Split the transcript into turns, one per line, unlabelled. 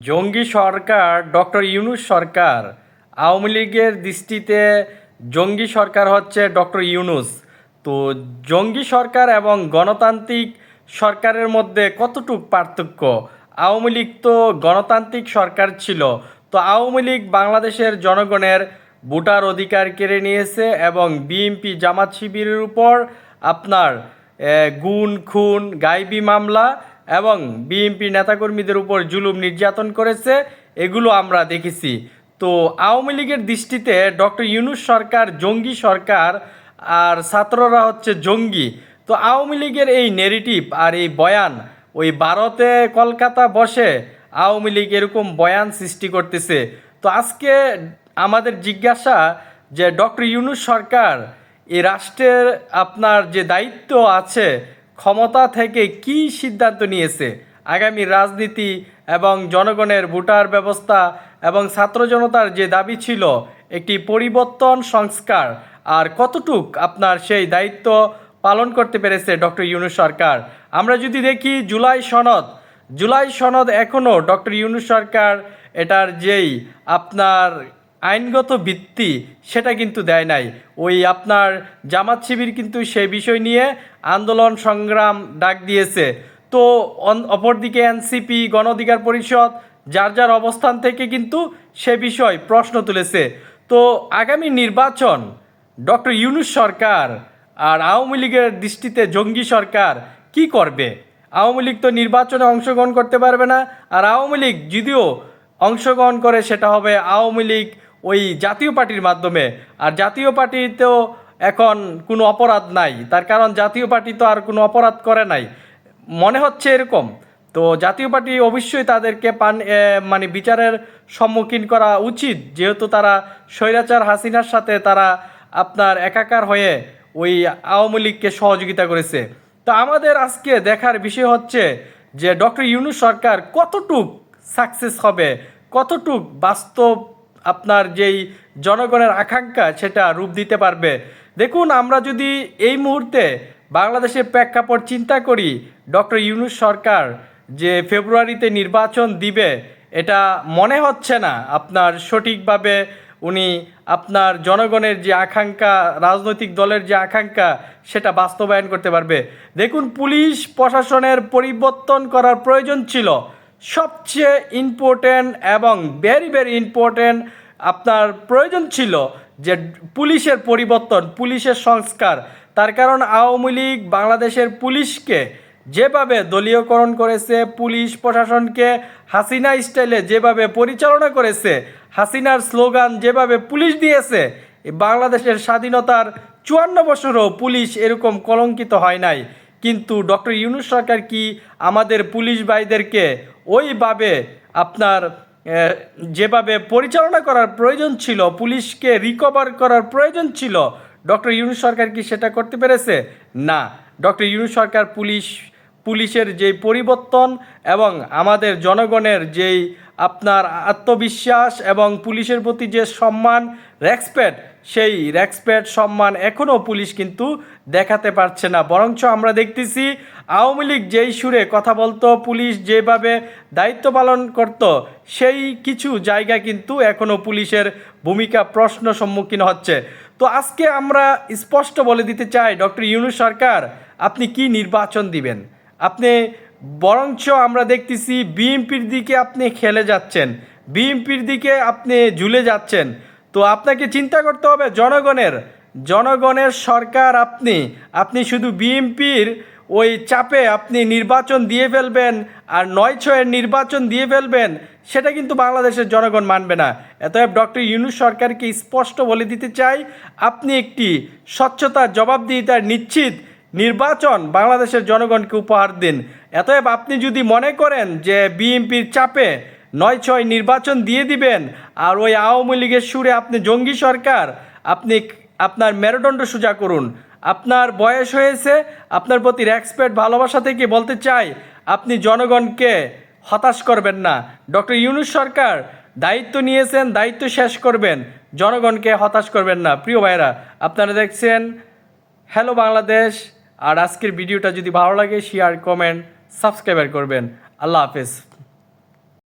জঙ্গি সরকার, ডক্টর ইউনুস সরকার, আওয়ামী লীগের দৃষ্টিতে জঙ্গি সরকার হচ্ছে ডক্টর ইউনুস। তো জঙ্গি সরকার এবং গণতান্ত্রিক সরকারের মধ্যে কতটুক পার্থক্য? আওয়ামী লীগ তো গণতান্ত্রিক সরকার ছিল। তো আওয়ামী লীগ বাংলাদেশের জনগণের ভোটার অধিকার কেড়ে নিয়েছে এবং বিএনপি জামাত শিবিরের উপর আপনার গুণ, খুন, গাইবি মামলা এবং বিএনপি নেতাকর্মীদের উপর জুলুম নির্যাতন করেছে, এগুলো আমরা দেখেছি। তো আওয়ামী লীগের দৃষ্টিতে ডক্টর ইউনুস সরকার জঙ্গি সরকার আর ছাত্ররা হচ্ছে জঙ্গি। তো আওয়ামী লীগের এই নেরেটিভ আর এই বয়ান, ওই ভারতে কলকাতা বসে আওয়ামী লীগ এরকম বয়ান সৃষ্টি করতেছে। তো আজকে আমাদের জিজ্ঞাসা যে ডক্টর ইউনুস সরকার এই রাষ্ট্রের আপনার যে দায়িত্ব আছে ক্ষমতা থেকে কি সিদ্ধান্ত নিয়েছে? আগামী রাজনীতি এবং জনগণের ভোটার ব্যবস্থা এবং ছাত্র জনতার যে দাবি ছিল, একটি পরিবর্তন সংস্কার। আর কতটুক আপনার সেই দায়িত্ব পালন করতে পেরেছে ডক্টর ইউনুস সরকার? আমরা যদি দেখি জুলাই সনদ জুলাই সনদ এখনও ডক্টর ইউনুস সরকার এটার যেই আপনার আইনগত ভিত্তি সেটা কিন্তু দেয় নাই। ওই আপনার জামাত শিবির কিন্তু সেই বিষয় নিয়ে আন্দোলন সংগ্রাম ডাক দিয়েছে। তো অপরদিকে এনসিপি গণ অধিকার পরিষদ, যার যার অবস্থান থেকে কিন্তু সে বিষয় প্রশ্ন তুলেছে। তো আগামী নির্বাচন ডক্টর ইউনুস সরকার আর আওয়ামী লীগের দৃষ্টিতে জঙ্গি সরকার কি করবে? আওয়ামী লীগ তো নির্বাচনে অংশগ্রহণ করতে পারবে না। আর আওয়ামী লীগ যদিও অংশগ্রহণ করে সেটা হবে আওয়ামী লীগ ওই জাতীয় পার্টির মাধ্যমে। আর জাতীয় পার্টিতেও এখন কোনো অপরাধ নাই। তার কারণ জাতীয় পার্টি তো আর কোনো অপরাধ করে নাই। মনে হচ্ছে এরকম। তো জাতীয় পার্টি অবশ্যই তাদেরকে পান মানে বিচারের সম্মুখীন করা উচিত। যেহেতু তারা স্বৈরাচার হাসিনার সাথে তারা আপনার একাকার হয়ে ওই আওয়ামী লীগকে সহযোগিতা করেছে। তো আমাদের আজকে দেখার বিষয় হচ্ছে যে ডক্টর ইউনুস সরকার কতটুক সাকসেস হবে, কতটুক বাস্তব আপনার যেই জনগণের আকাঙ্ক্ষা, সেটা রূপ দিতে পারবে। দেখুন, আমরা যদি এই মুহূর্তে বাংলাদেশের প্রেক্ষাপট চিন্তা করি, ডক্টর ইউনুস সরকার যে ফেব্রুয়ারিতে নির্বাচন দিবে, এটা মনে হচ্ছে না। আপনার সঠিকভাবে উনি আপনার জনগণের যে আকাঙ্ক্ষা, রাজনৈতিক দলের যে আকাঙ্ক্ষা, সেটা বাস্তবায়ন করতে পারবে। দেখুন, পুলিশ প্রশাসনের পরিবর্তন করার প্রয়োজন ছিল। সবচেয়ে ইম্পর্টেন্ট এবং ভেরি ভেরি ইম্পর্টেন্ট আপনার প্রয়োজন ছিল যে পুলিশের পরিবর্তন, পুলিশের সংস্কার। তার কারণ আওয়ামী লীগ বাংলাদেশের পুলিশকে যেভাবে দলীয়করণ করেছে, পুলিশ প্রশাসনকে হাসিনা স্টাইলে যেভাবে পরিচালনা করেছে, হাসিনার স্লোগান যেভাবে পুলিশ দিয়েছে বাংলাদেশের স্বাধীনতার চুয়ান্ন বছরও পুলিশ এরকম কলঙ্কিত হয় নাই। কিন্তু ডক্টর ইউনুস সরকার কি আমাদের পুলিশ ভাইদেরকে ওইভাবে আপনার যেভাবে পরিচালনা করার প্রয়োজন ছিল, পুলিশকে রিকভার করার প্রয়োজন ছিল, ডক্টর ইউনুস সরকার কি সেটা করতে পেরেছে? না। ডক্টর ইউনুস সরকার পুলিশ, পুলিশের যে পরিবর্তন এবং আমাদের জনগণের যেই আপনার আত্মবিশ্বাস এবং পুলিশের প্রতি যে সম্মান রেসপেক্ট সেই রেসপেক্ট সম্মান এখনও পুলিশ কিন্তু দেখাতে পারছে না। বরঞ্চ আমরা দেখতেছি আওয়ামী লীগ যেই সুরে কথা বলতো, পুলিশ যেভাবে দায়িত্ব পালন করত, সেই কিছু জায়গা কিন্তু এখনও পুলিশের ভূমিকা প্রশ্ন সম্মুখীন হচ্ছে। তো আজকে আমরা স্পষ্ট বলে দিতে চাই, ডক্টর ইউনুস সরকার, আপনি কি নির্বাচন দিবেন? আপনি বরঞ্চ আমরা দেখতেছি বিএনপির দিকে আপনি খেলে যাচ্ছেন, বিএনপির দিকে আপনি ঝুলে যাচ্ছেন। তো আপনাকে চিন্তা করতে হবে, জনগণের জনগণের সরকার আপনি আপনি শুধু বিএনপির ওই চাপে আপনি নির্বাচন দিয়ে ফেলবেন আর নয় ছয়ের নির্বাচন দিয়ে ফেলবেন, সেটা কিন্তু বাংলাদেশের জনগণ মানবে না। এতএব ডক্টর ইউনুস সরকারকে স্পষ্ট বলে দিতে চাই, আপনি একটি স্বচ্ছতার জবাবদিহিতার নিশ্চিত নির্বাচন বাংলাদেশের জনগণকে উপহার দিন। এতএব আপনি যদি মনে করেন যে বিএনপির চাপে নয় ছয় নির্বাচন দিয়ে দিবেন আর ওই আওয়ামী লীগের সুরে আপনি জঙ্গি সরকার, আপনি আপনার মেরুদণ্ড সোজা করুন। আপনার বয়স হয়েছে, আপনার প্রতি রেসপেক্ট ভালোবাসা থেকে বলতে চাই, আপনি জনগণকে হতাশ করবেন না। ডক্টর ইউনুস সরকার দায়িত্ব নিয়েছেন, দায়িত্ব শেষ করবেন। জনগণকে হতাশ করবেন না। প্রিয় ভাইরা আপনারা দেখছেন হ্যালো বাংলাদেশ আর আজকের ভিডিওটা যদি ভালো লাগে শেয়ার কমেন্ট সাবস্ক্রাইবার করবেন। আল্লাহ হাফেজ।